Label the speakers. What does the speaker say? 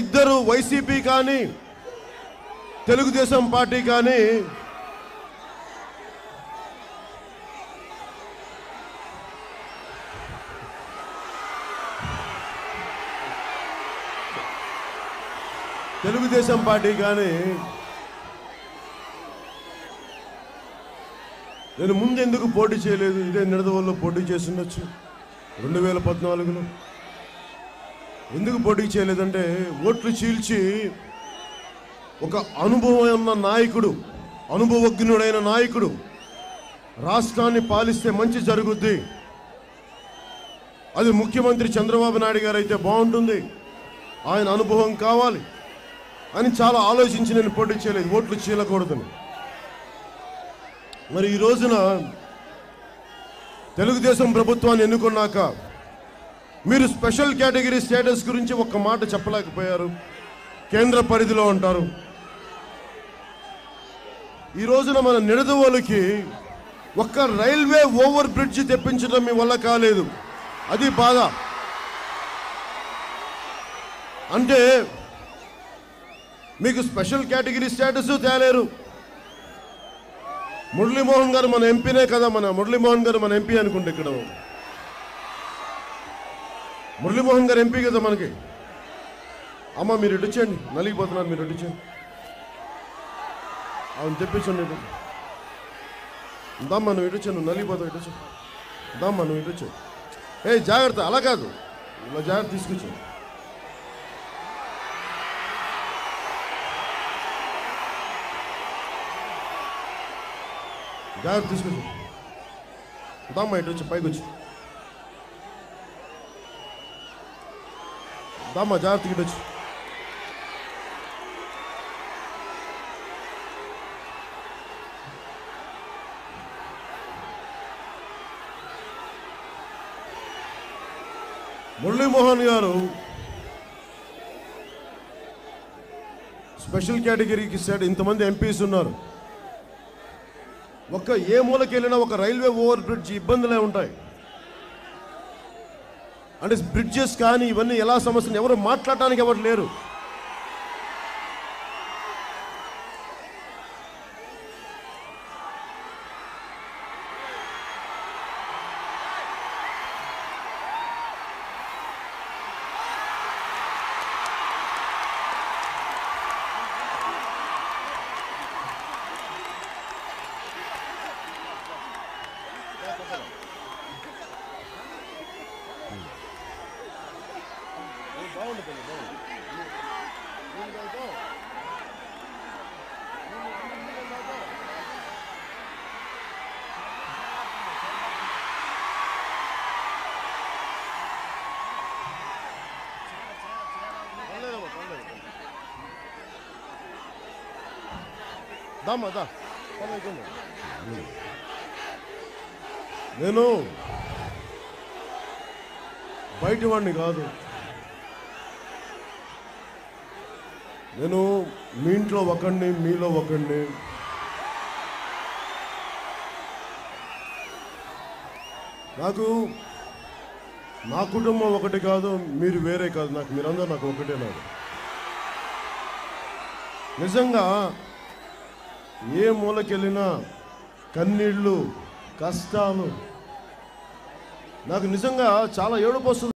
Speaker 1: ఇద్దరు వైసీపీ కానీ తెలుగుదేశం పార్టీ కానీ తెలుగుదేశం పార్టీ కానీ నేను ముందు ఎందుకు పోటీ చేయలేదు ఇదే నిడదవల్లో పోటీ చేసి ఉండొచ్చు. రెండు వేల పద్నాలుగులో. ఎందుకు పోటీ చేయలేదంటే ఓట్లు చీల్చి ఒక అనుభవం ఉన్న నాయకుడు అనుభవజ్ఞుడైన నాయకుడు రాష్ట్రాన్ని పాలిస్తే మంచి జరుగుద్ది. అది ముఖ్యమంత్రి చంద్రబాబు నాయుడు గారు అయితే బాగుంటుంది. ఆయన అనుభవం కావాలి అని చాలా ఆలోచించి నేను పోటీ చేయలేదు ఓట్లు చీలకూడదని. మరి ఈ రోజున తెలుగుదేశం ప్రభుత్వాన్ని ఎన్నుకున్నాక మీరు స్పెషల్ కేటగిరీ స్టేటస్ గురించి ఒక్క మాట చెప్పలేకపోయారు. కేంద్ర పరిధిలో ఉంటారు. ఈ రోజున మన నిడదవోలుకి ఒక్క రైల్వే ఓవర్ బ్రిడ్జ్ తెప్పించడం మీ వల్ల కాలేదు. అది బాధ. అంటే మీకు స్పెషల్ కేటగిరీ స్టేటస్ తేలేరు. మురళీమోహన్ గారు మన ఎంపీనే కదా మన మురళీమోహన్ గారు మన ఎంపీ అనుకుంటే ఇక్కడ. మురళీమోహన్ గారు ఎంపీ కదా మనకి. అమ్మ మీరు ఇటు నలిగిపోతున్నారు మీరు ఇటు ఇచ్చేయండి అవును తెప్పించండి ఇటు. దమ్మా నువ్వు ఇటు నువ్వు నలిగిపోతావు ఇటు దమ్మా నువ్వు ఇటు ఏ జాగ్రత్త అలా కాదు. ఇలా జాగ్రత్త తీసుకొచ్చు. జాగ్రత్త తీసుకొచ్చు. దమ్మా ఇటు వచ్చి పైకి వచ్చి. దమ్మా జాగ్రత్త వచ్చి మురళీమోహన్ గారు స్పెషల్ కేటగిరీకి ఇస్తాడు ఇంతమంది ఎంపీస్ ఉన్నారు. ఒక్క ఏ మూలకి వెళ్ళినా ఒక రైల్వే ఓవర్ బ్రిడ్జ్ ఇబ్బందులే ఉంటాయి. అంటే బ్రిడ్జెస్ కానీ ఇవన్నీ ఎలా సమస్యలు? ఎవరు మాట్లాడటానికి ఎవరు లేరు. దామ్మా దా. పర్లేదు. నేను బయటి వాడిని కాదు. నేను మీ ఇంట్లో ఒకడిని మీలో ఒకడిని. నాకు నా కుటుంబం ఒకటి కాదు మీరు వేరే కాదు. నాకు మీరందరూ నాకు ఒకటే నాకు నిజంగా ఏ మూలకెళ్ళినా కన్నీళ్ళు కష్టాలు నాకు నిజంగా చాలా ఏడుపు వస్తుంది.